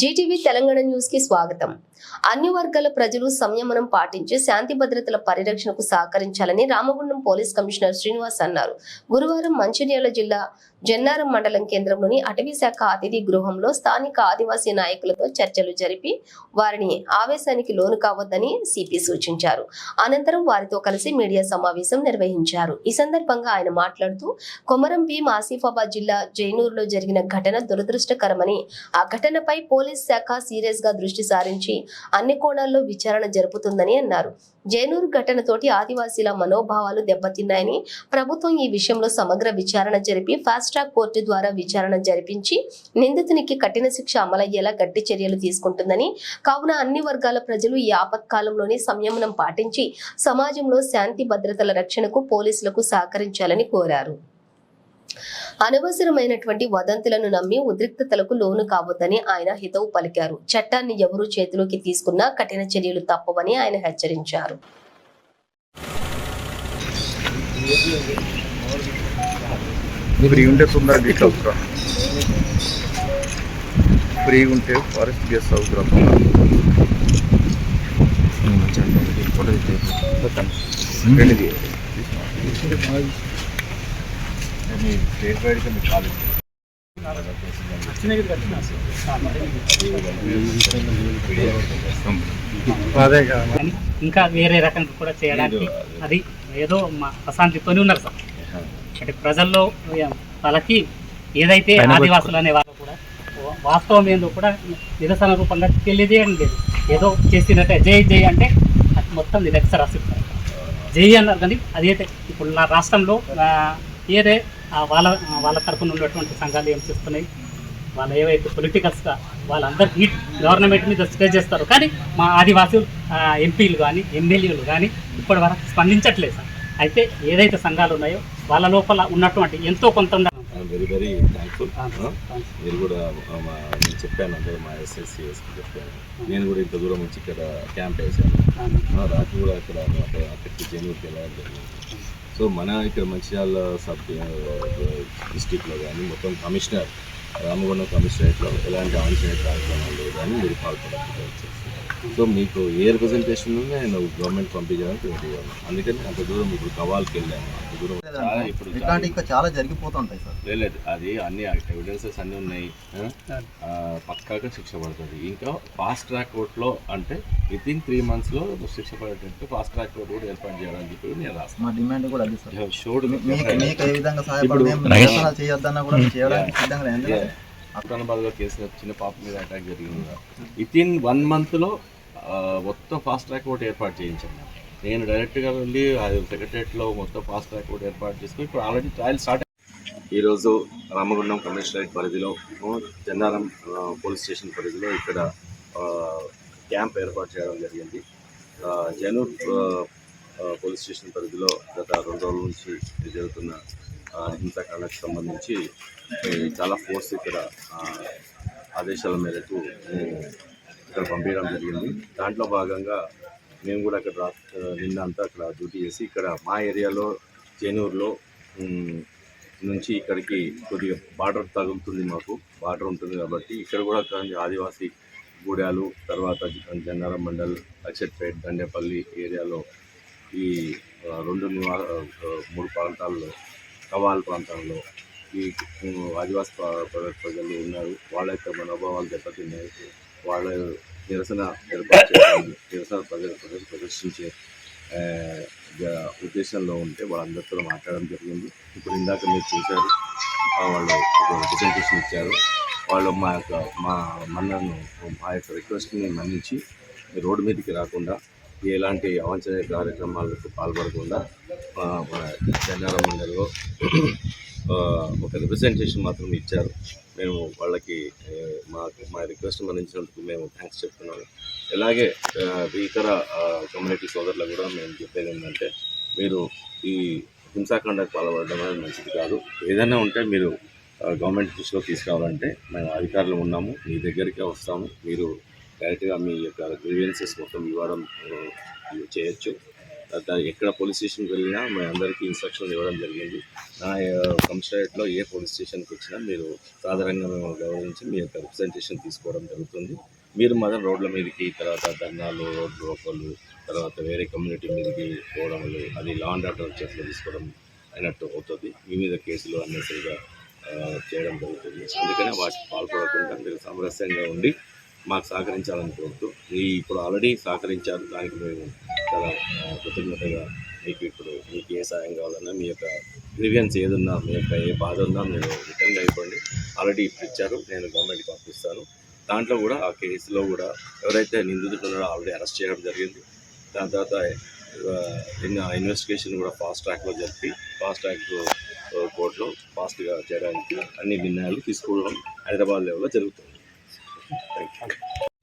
Zee TV Telangana న్యూస్కి స్వాగతం. అన్ని వర్గాల ప్రజలు సంయమనం పాటించి శాంతి భద్రతల పరిరక్షణకు సహకరించాలని రామగుండం పోలీస్ కమిషనర్ శ్రీనివాస్ అన్నారు. గురువారం మంచిర్యాల జిల్లా జన్నారం మండలం కేంద్రంలోని అటవీ శాఖ అతిథి గృహంలో స్థానిక ఆదివాసీ నాయకులతో చర్చలు జరిపి వారిని ఆవేశానికి లోను కావద్దని సిపి సూచించారు. అనంతరం వారితో కలిసి మీడియా సమావేశం నిర్వహించారు. ఈ సందర్భంగా ఆయన మాట్లాడుతూ కొమరం భీం ఆసిఫాబాద్ జిల్లా జైనూరులో జరిగిన ఘటన దురదృష్టకరమని ఆ ఘటనపై పోలీస్ శాఖ సీరియస్గా దృష్టి సారించి అన్ని కోణాల్లో విచారణ జరుపుతుందని అన్నారు. జైనూరు ఘటనతోటి ఆదివాసీల మనోభావాలు దెబ్బతిన్నాయని ప్రభుత్వం ఈ విషయంలో సమగ్ర విచారణ జరిపి ఫాస్ట్ ట్రాక్ కోర్టు ద్వారా విచారణ జరిపించి నిందితునికి కఠిన శిక్ష అమలయ్యేలా గట్టి చర్యలు తీసుకుంటుందని కావున అన్ని వర్గాల ప్రజలు ఈ ఆపత్కాలంలోనే సంయమనం పాటించి సమాజంలో శాంతి భద్రతల రక్షణకు పోలీసులకు సహకరించాలని కోరారు. అనవసరమైనటువంటి వదంతులను నమ్మి ఉద్రిక్తతలకు లోను కావద్దని ఆయన హితవు పలికారు. చట్టాన్ని ఎవరు చేతిలోకి తీసుకున్నా కఠిన చర్యలు తప్పవని ఆయన హెచ్చరించారు. ఫ్రీ ఉంటే తొందరగా రీచ్ అవుతురా ఫ్రీ ఉంటే ఫారెస్ట్ గెస్ట్ అవుతురా ఇంకా వేరే రకంగా కూడా చేయడానికి అది ఏదో మా అశాంతితోనే ఉన్నారు సార్. అంటే ప్రజల్లో వాళ్ళకి ఏదైతే ఆదివాసులు అనే వాళ్ళు కూడా వాస్తవం ఏందో కూడా నిరసన రూపంగా తెలియజేయడం లేదు. ఏదో చేసినట్టే జై జై అంటే అది మొత్తం నిరక్షర రాసిస్తారు జై అన్నారు కానీ అదైతే ఇప్పుడు నా రాష్ట్రంలో ఏదే వాళ్ళ వాళ్ళ తరపున ఉన్నటువంటి సంఘాలు ఏం చేస్తున్నాయి? వాళ్ళు ఏవైతే పొలిటికల్స్గా వాళ్ళందరికీ గవర్నమెంట్ మీద స్ప్రే చేస్తారు. కానీ మా ఆదివాసులు ఎంపీలు కానీ ఎమ్మెల్యేలు కానీ ఇప్పటి వరకు స్పందించట్లేదు సార్. అయితే ఏదైతే సంఘాలు ఉన్నాయో వాళ్ళ లోపల ఉన్నటువంటి ఎంతో కొంత వెరీ వెరీ థ్యాంక్ఫుల్ మీరు కూడా నేను చెప్పాను అందరూ మా ఎస్ఎస్సి చెప్పాను. నేను కూడా ఇంత దూరం వచ్చి ఇక్కడ క్యాంప్ వేసాను ఆ, రాత్రి కూడా ఇక్కడ అక్కడ అక్కడికి జనూరుకి వెళ్ళడం జరిగింది సో మన ఇక్కడ మంచిర్యాల సబ్ డిస్టిక్లో కానీ మొత్తం కమిషనర్ రామగుండం కమిషనరేట్లో ఎలాంటి ఆన్సైడ్ కార్యక్రమాలు అని మీరు పాల్పడాలి సో మీకు ఏ రిప్రజెంటేషన్ నేను గవర్నమెంట్ పంపించడానికి రెడీగా ఉన్నాను. అందుకని అంత దూరం ఇప్పుడు కవాల్కి వెళ్ళాను. అంత దూరం చాలా ఇప్పుడు ఇట్లాంటి ఇంకా చాలా జరిగిపోతుంటాయి సార్. లేదు, లేదు. అది అన్ని ఎవిడెన్సెస్ అన్నీ ఉన్నాయి. పక్కాగా శిక్ష పడుతుంది. ఇంకా ఫాస్ట్ ట్రాక్ కోర్టులో అంటే విత్ ఇన్ త్రీ మంత్స్లో శిక్ష పడేటట్టు ఫాస్ట్ ట్రాక్ కోర్టు కూడా ఏర్పాటు చేయాలని చెప్పి నేను రాస్తాను. మా డిమాండ్ కూడా అది సార్. షోడ్ మీకు ఏ విధంగా ఇప్పుడు సహాయపడి మేము నిరసన చేయొద్దన్నా కూడా చేయడానికి సిద్ధంగా అఫ్ఘానాబాద్లో కేసు చిన్న పాప మీద అటాక్ జరిగింది. విత్ ఇన్ వన్ మంత్లో మొత్తం ఫాస్ట్ ట్రాక్ ఒకటి ఏర్పాటు చేయించాను. నేను డైరెక్ట్గా వెళ్ళి సెక్రటరియట్లో మొత్తం ఫాస్ట్ ట్రాక్ ఒకటి ఏర్పాటు చేసుకుని ఇప్పుడు ఆల్రెడీ ట్రయల్ స్టార్ట్ ఈరోజు రామగుండం కమిషనరేట్ పరిధిలో చెన్నారం పోలీస్ స్టేషన్ పరిధిలో ఇక్కడ క్యాంప్ ఏర్పాటు చేయడం జరిగింది. జనూర్ పోలీస్ స్టేషన్ పరిధిలో గత రెండు రోజుల నుంచి జరుగుతున్న హింసాకాండకు సంబంధించి చాలా ఫోర్స్ ఇక్కడ ఆదేశాల మేరకు ఇక్కడ పంపించడం జరిగింది. దాంట్లో భాగంగా మేము కూడా అక్కడ రా నిన్న అంతా అక్కడ డ్యూటీ చేసి ఇక్కడ మా ఏరియాలో చేనూరులో నుంచి ఇక్కడికి కొద్దిగా బార్డర్ తగులుతుంది మాకు. బార్డర్ ఉంటుంది కాబట్టి ఇక్కడ కూడా ఆదివాసీ గూడాలు తర్వాత జన్నారం మండల్ అక్షట్పేట్ దండేపల్లి ఏరియాలో ఈ రెండు మూడు ప్రాంతాల్లో కవాల్ ప్రాంతాల్లో ఈ ఆదివాసీ ప్రజలు ఉన్నారు. వాళ్ళ యొక్క మనోభావాలు దెబ్బతిన్నాయి. వాళ్ళ నిరసన ఏర్పాటు నిరసన ప్రజలు ప్రజలు ప్రదర్శించే ఉద్దేశంలో ఉంటే వాళ్ళందరితో మాట్లాడడం జరిగింది. ఇప్పుడు ఇందాక మీరు చూశారు వాళ్ళు ఒక రిప్రజెంటేషన్ ఇచ్చారు. వాళ్ళు మా యొక్క మా మన్నను మా యొక్క రిక్వెస్ట్ని మన్నించి రోడ్డు మీదకి రాకుండా ఎలాంటి అవాంఛనీయ కార్యక్రమాలకు పాల్పడకుండా ఆ, చెన్నారం మండలిలో ఒక రిప్రజెంటేషన్ మాత్రం ఇచ్చారు. మేము వాళ్ళకి మా మా రిక్వెస్ట్ మన్నించినందుకు మేము థ్యాంక్స్ చెప్తున్నాము ఇలాగే ఇతర కమ్యూనిటీ సోదరులకు కూడా మేము చెప్పేది ఏంటంటే మీరు ఈ హింసాకాండకు పాల్పడడం అనేది మంచిది కాదు. ఏదైనా ఉంటే మీరు గవర్నమెంట్ దృష్టిలో తీసుకురావాలంటే మేము అధికారులు ఉన్నాము మీ దగ్గరికే వస్తాము. మీరు డైరెక్ట్గా మీ యొక్క గ్రీవియన్సెస్ మొత్తం ఇవ్వడం చేయొచ్చు. ఎక్కడ పోలీస్ స్టేషన్కి వెళ్ళినా మీ అందరికీ ఇన్స్ట్రక్షన్ ఇవ్వడం జరిగింది. నా కమిషనరేట్లో ఏ పోలీస్ స్టేషన్కి వచ్చినా మీరు సాధారణంగా మేము గౌరవించి మీ యొక్క రిప్రజెంటేషన్ తీసుకోవడం జరుగుతుంది. మీరు మాత్రం రోడ్ల మీదకి తర్వాత ధర్నాలు రోడ్ బ్రోకర్లు తర్వాత వేరే కమ్యూనిటీ మీదకి పోవడములు అది లా అండ్ ఆర్డర్ చేతిలో తీసుకోవడం అయినట్టు అవుతుంది. మీ మీద కేసులు అన్నట్టుగా చేయడం జరుగుతుంది. అందుకనే వాటికి పాల్పడకుండా మీరు సామరస్యంగా ఉండి మాకు సహకరించాలని కోరుతూ ఇప్పుడు ఆల్రెడీ సహకరించారు దానికి మేము చాలా కృతజ్ఞతగా మీకు ఇప్పుడు మీకు ఏ సాయం కావాలన్నా మీ యొక్క గ్రీవియన్స్ ఏదున్నా మీ యొక్క ఏ బాధ ఉన్నా మీరు రిటర్న్ అయిపోండి. ఆల్రెడీ ఇప్పుడు ఇచ్చారు నేను గవర్నమెంట్కి పంపిస్తాను దాంట్లో కూడా ఆ కేసులో కూడా ఎవరైతే నిందితుడు ఉన్నారో ఆల్రెడీ అరెస్ట్ చేయడం జరిగింది. దాని తర్వాత ఇన్వెస్టిగేషన్ కూడా ఫాస్ట్ ట్రాక్లో జరిపి ఫాస్ట్ ట్రాక్ కోర్టులో ఫాస్ట్గా చేయడానికి అన్ని నిర్ణయాలు తీసుకోవడం హైదరాబాద్ లెవెల్లో జరుగుతుంది. Thank you.